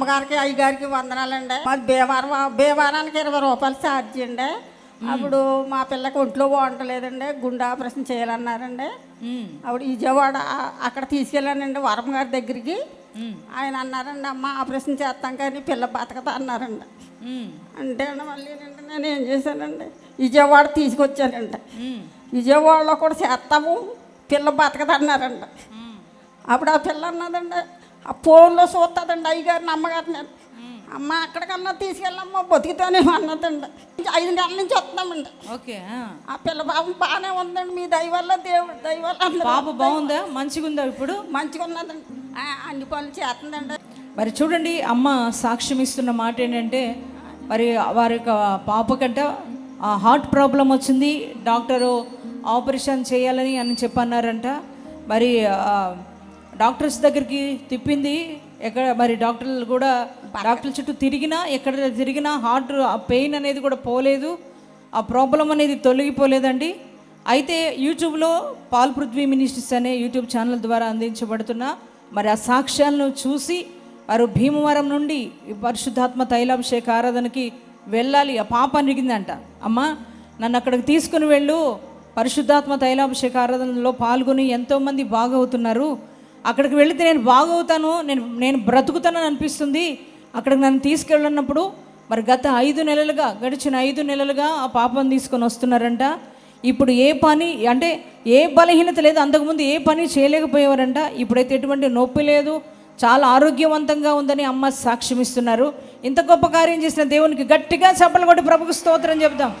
అమ్మగారికి అయ్యగారికి వందనాలండి. మాది భీమవరం భీమవరానికి ఇరవై రూపాయలు ఛార్జ్ అండి. అప్పుడు మా పిల్లకి ఒంట్లో బాగుంటలేదండి. గుండె ఆపరేషన్ చేయాలన్నారండి. అప్పుడు విజయవాడ అక్కడ తీసుకెళ్ళానండి వరం గారి దగ్గరికి. ఆయన అన్నారండి అమ్మ ఆపరేషన్ చేస్తాం కానీ పిల్ల బతకతా అన్నారండి. అంటే అండి మళ్ళీ నేను ఏం చేశానండి విజయవాడ తీసుకొచ్చానండి విజయవాడలో కూడా చేస్తాము పిల్ల బతకదు అన్నారండి ఉమ్, అప్పుడు ఆ పిల్ల అన్నదండి ఆ ఫోన్లో చూస్తుందండి అయ్యగారిని అమ్మగారిని. అమ్మ అక్కడికన్నా తీసుకెళ్ళమ్మా బతుకుతానే అన్నదండి. ఐదు నెలల నుంచి వస్తున్నామండి. ఓకే ఆ. పిల్ల బాబు బాగానే ఉందండి. మీ దయ వల్ల దేవుడు దయ వల్ల పాప బాగుందా? మంచిగా ఉందా ఇప్పుడు? మంచిగా ఉన్నదండి. అన్ని పనులు చేస్తుందండి. మరి చూడండి అమ్మ సాక్ష్యం ఇస్తున్న మాట ఏంటంటే మరి వారి యొక్క పాపకంట ఆ హార్ట్ ప్రాబ్లం వచ్చింది డాక్టరు ఆపరేషన్ చేయాలని అని చెప్పన్నారంట. మరి డాక్టర్స్ దగ్గరికి తిప్పింది. ఎక్కడ మరి డాక్టర్లు కూడా డాక్టర్ల చుట్టూ తిరిగినా ఎక్కడ తిరిగినా హార్ట్ ఆ పెయిన్ అనేది కూడా పోలేదు. ఆ ప్రాబ్లం అనేది తొలగిపోలేదండి. అయితే యూట్యూబ్లో పాల్ పృథ్వీ మినిస్ట్రీస్ అనే యూట్యూబ్ ఛానల్ ద్వారా అందించబడుతున్న మరి ఆ సాక్ష్యాలను చూసి వారు భీమవరం నుండి పరిశుద్ధాత్మ తైలాభిషేక ఆరాధనకి వెళ్ళాలి. ఆ పాప అడిగిందంట అమ్మా నన్ను అక్కడికి తీసుకుని వెళ్ళు. పరిశుద్ధాత్మ తైలాభిషేక ఆరాధనలో పాల్గొని ఎంతోమంది బాగవుతున్నారు. అక్కడికి వెళితే నేను బాగవుతాను నేను నేను బ్రతుకుతానని అనిపిస్తుంది. అక్కడికి నన్ను తీసుకెళ్ళినప్పుడు మరి గత ఐదు నెలలుగా గడిచిన ఐదు నెలలుగా ఆ పాపను తీసుకొని వస్తున్నారంట. ఇప్పుడు ఏ పని అంటే ఏ బలహీనత లేదు అంతకుముందు ఏ పని చేయలేకపోయేవారంట. ఇప్పుడైతే ఎటువంటి నొప్పి లేదు చాలా ఆరోగ్యవంతంగా ఉందని అమ్మ సాక్ష్యమిస్తున్నారు. ఇంత గొప్ప కార్యం చేసిన దేవునికి గట్టిగా చెప్పలు కొట్టి ప్రభుకు స్తోత్రం చెబుతాం